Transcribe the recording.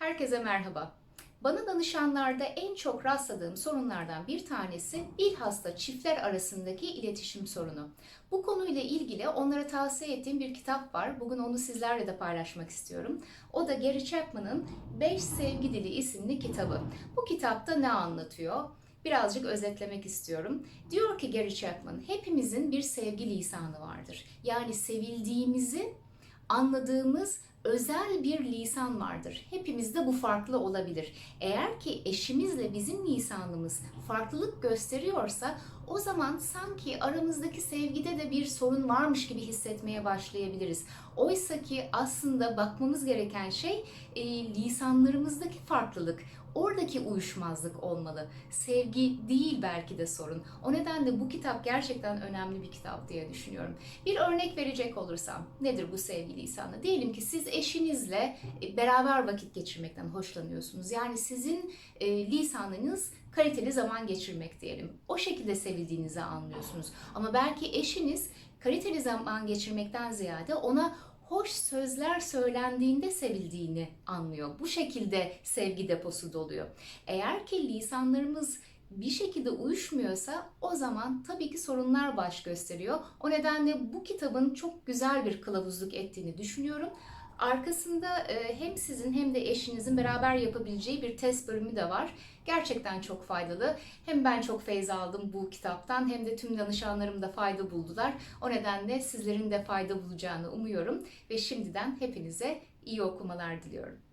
Herkese merhaba. Bana danışanlarda en çok rastladığım sorunlardan bir tanesi bilhassa çiftler arasındaki iletişim sorunu. Bu konuyla ilgili onlara tavsiye ettiğim bir kitap var. Bugün onu sizlerle de paylaşmak istiyorum. O da Gary Chapman'ın 5 Sevgi Dili isimli kitabı. Bu kitapta ne anlatıyor? Birazcık özetlemek istiyorum. Diyor ki Gary Chapman, hepimizin bir sevgi lisanı vardır. Yani sevildiğimizi anladığımız özel bir lisan vardır. Hepimizde bu farklı olabilir. Eğer ki eşimizle bizim lisanımız farklılık gösteriyorsa o zaman sanki aramızdaki sevgide de bir sorun varmış gibi hissetmeye başlayabiliriz. Oysa ki aslında bakmamız gereken şey e, lisanlarımızdaki farklılık. Oradaki uyuşmazlık olmalı. Sevgi değil belki de sorun. O nedenle bu kitap gerçekten önemli bir kitap diye düşünüyorum. Bir örnek verecek olursam nedir bu sevgi lisanı? Diyelim ki siz eşinizle e, beraber vakit geçirmekten hoşlanıyorsunuz. Yani sizin e, lisanınız kaliteli zaman geçirmek diyelim. O şekilde sevildiğinizi anlıyorsunuz. Ama belki eşiniz kaliteli zaman geçirmekten ziyade ona hoş sözler söylendiğinde sevildiğini anlıyor. Bu şekilde sevgi deposu doluyor. Eğer ki lisanlarımız bir şekilde uyuşmuyorsa o zaman tabii ki sorunlar baş gösteriyor. O nedenle bu kitabın çok güzel bir kılavuzluk ettiğini düşünüyorum. Arkasında e, hem sizin hem de eşinizin beraber yapabileceği bir test bölümü de var. Gerçekten çok faydalı. Hem ben çok feyz aldım bu kitaptan hem de tüm danışanlarım da fayda buldular. O nedenle sizlerin de fayda bulacağını umuyorum ve şimdiden hepinize iyi okumalar diliyorum.